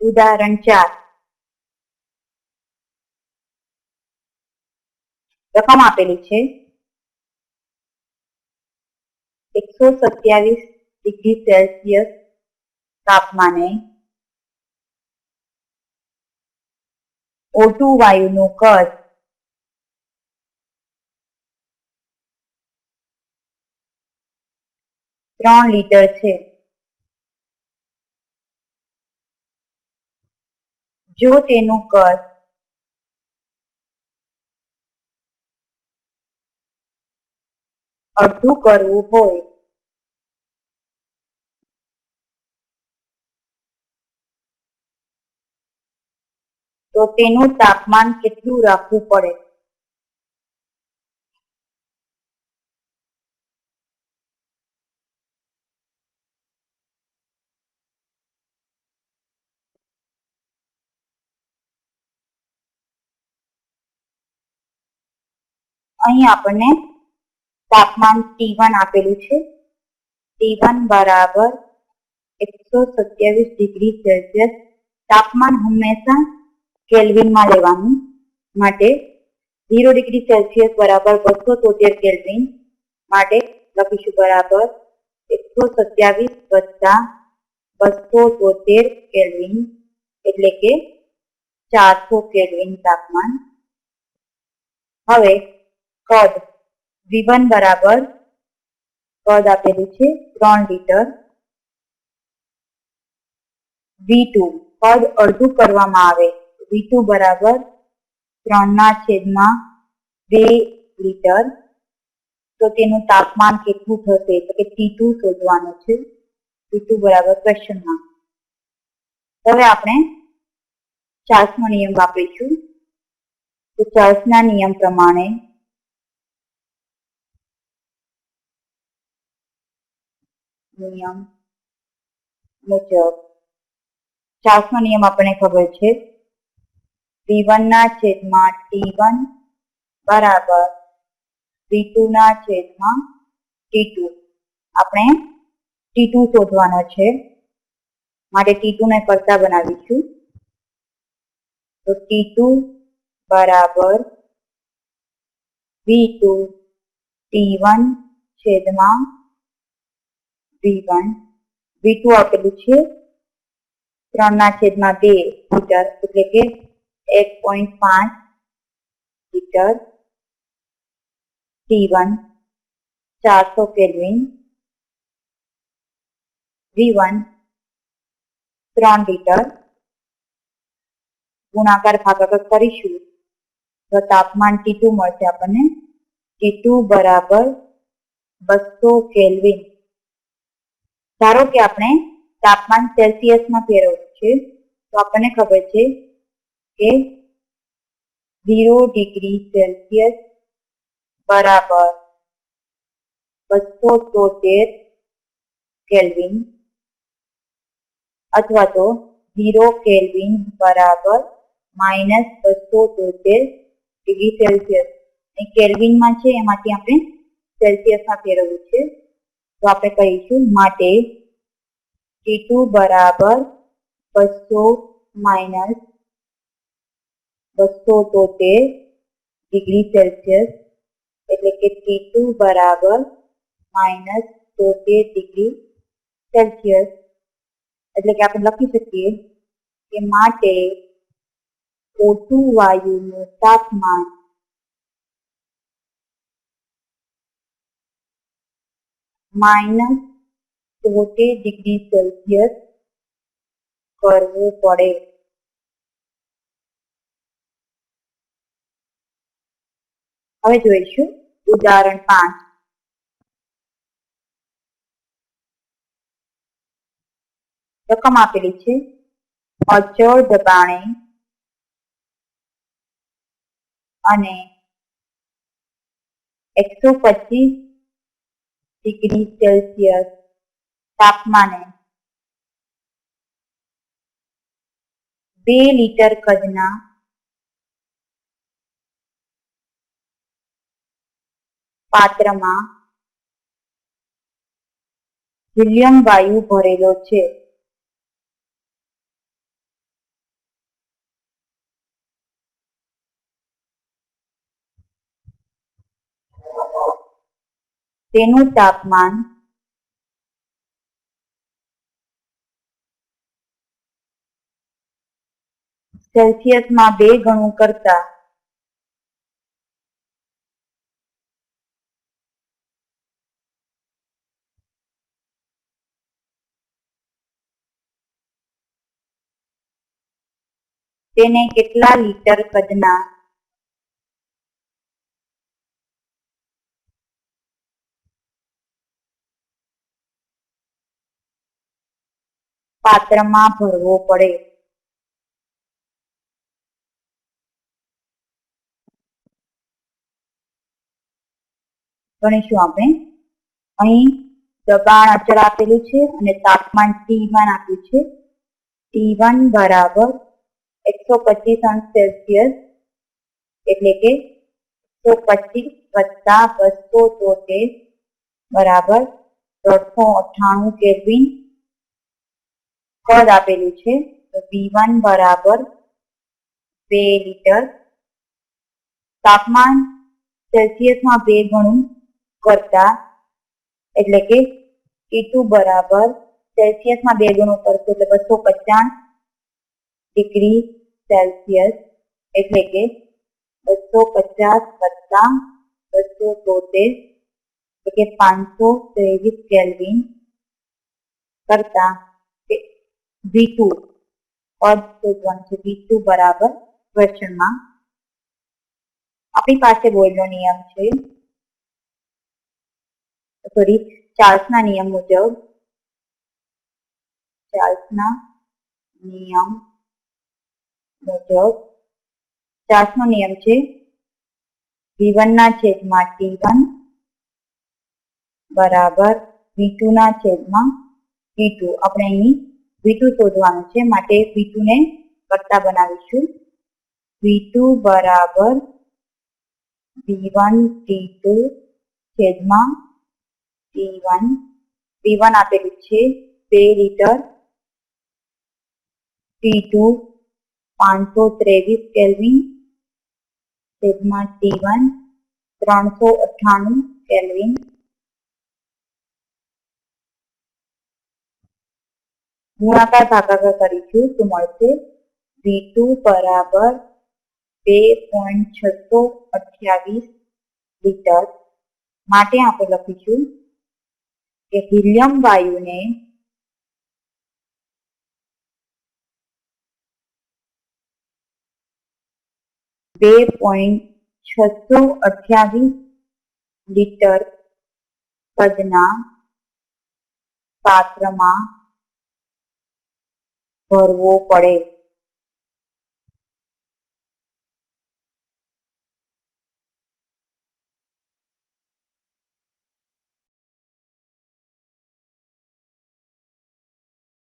ઉદાહરણ ચાર. રકમ આપેલી છે. એકસો સત્યાવીસ ડિગ્રી સેલ્સિયસ તાપમાને ઓટુ વાયુનું કદ ત્રણ લીટર છે. જો તેનું કદ અડધું કરવું હોય તો તેનું તાપમાન કેટલું રાખવું પડે? અહીં આપણને તાપમાન T1 આપેલું છે. T1 બરાબર એકસો સત્યાવીસ ડિગ્રી સેલ્સિયસ તાપમાન હંમેશા કેલ્વિનમાં લેવાનું માટે ઝીરો ડિગ્રી સેલ્સિયસ બરાબર બસો તોતેર કેલ્વિન માટે લખીશું બરાબર એકસો સત્યાવીસ વત્તા બસો તોતેર કેલ્વિન એટલે કે ચારસો કેલ્વિન તાપમાન. હવે કદ. V1 બરાબર કદ આપેલું છે ત્રણ લીટર. V2 કદ અડધું કરવામાં આવે. V2 બરાબર ત્રણના છેદમાં બે લીટર. તો તેનું તાપમાન કેટલું થશે? તો કે T2 શોધવાનું છે. T2 બરાબર ક્વેશ્ચનમાં. હવે આપણે ચાર્સનો નિયમ વાપરીશું. તો ચાર્સના નિયમ પ્રમાણે નિયમ. મુજબ ચાર્લ્સનો નિયમ આપણને ખબર છે. V1 ના છેદમાં T1 બરાબર V2 ના છેદમાં T2 આપણે T2 શોધવાનો છે. માટે T2 ને કરતા બનાવીશું. તો T2 બરાબર V2 T1 છેદમાં V1 V2 આપેલું છે. ત્રણના છેદમાં બે મીટર, એટલે કે એક પોઈન્ટ પાંચ મીટર. ટી વન, ચારસો કેલ્વિન. V1 ત્રણ લીટર. ગુણાકાર ભાગાકાર કરીશું તો તાપમાન T2 મળશે આપણને. T2 બરાબર બસો કેલ્વિન. ધારો કે આપણે તાપમાન સેલ્સિયસમાં ફેરવવું છે, તો આપણને ખબર છે કે ઝીરો ડિગ્રી સેલ્સિયસ બરાબર બસો તોતેર કેલ્વિન અથવા તો ઝીરો કેલ્વિન બરાબર માઇનસ બસો તોતેર ડિગ્રી સેલ્સિયસ. કેલ્વિનમાં છે, એમાંથી આપણે સેલ્સિયસમાં ફેરવવું છે. આપણે કહીશું માટે T2 બરાબર બસો માઇનસ બસો તોતેર ડિગ્રી સેલ્સિયસ, એટલે કે T2 બરાબર માઇનસ તોતેર ડિગ્રી સેલ્સિયસ. એટલે કે આપણે લખી શકીએ કે માટે ઓટુ વાયુનું તાપમાન માઇનસ તોતેર ડિગ્રી સેલ્સિયસ કરવું પડે. હવે જોઈશું ઉદાહરણ પાંચ. રકમ આપેલી છે. અચળ દબાણે અને એકસો પચીસ ડિગ્રી સેલ્સિયસ તાપમાને બે લીટર કદના પાત્રમાં હિલિયમ વાયુ ભરેલો છે. તેનું તાપમાન સેલ્સિયસમાં બે ગણું કરતા તેને કેટલા લીટર કદના પાત્રમાં ભરવો પડે. ગણીશું આપણે અહીં દબાણ અચળ આપેલું છે અને તાપમાન T1 આપ્યું છે. T1 બરાબર એકસો પચીસ અંશ સેલ્સિયસ એટલે કે એકસો પચીસ વત્તા બસો તોતેર બરાબર દોઢસો અઠ્ઠાણું કેલ્વિન કદ આપેલું છે? તો V1 બરાબર બે લીટર. તાપમાન સેલ્સિયસમાં બે ગણું કરતા, એટલે કે T2 બરાબર સેલ્સિયસમાં બે ગણું કરશે એટલે બસો પચાસ ડિગ્રી સેલ્સિયસ, એટલે કે બસો પચાસ વત્તા બસો તોતેર, એટલે કે પાંચસો ત્રેવીસ કેલ્વિન કરતા. વી ટુ પદ શોધવાનું છે વી ટુ બરાબર ક્વેશ્ચનમાં આપણી પાસે બોયલનો નિયમ છે. સોરી ચાર્લ્સના નિયમ મુજબ. ચાર્લ્સના નિયમ મુજબ. ચાર્લ્સનો નિયમ છે. V1 ના છેદમાં T1 બરાબર. V2 ના છેદમાં T2 આપણે અહીં V2 શોધવાનું છે. માટે V2 ને કરતા બનાવીશું. V2 બરાબર V1 T2 છેદમાં T1 T1 આપેલું છે. બે લીટર T2 પાંચસો ત્રેવીસ કેલ્વિન છેદમાં T1 ત્રણસો અઠ્ઠાણું કેલ્વિન. ગુણાકાર ભાગાકાર કરીશું તો મળશે વી ટુ બરાબર બે પોઈન્ટ છસો અઠ્યાવીસ લીટર. માટે આપણે લખીશું કે હિલિયમ વાયુને બે પોઈન્ટ છસો અઠ્યાવીસ લીટર કદના પાત્રમાં ભરવો પડે.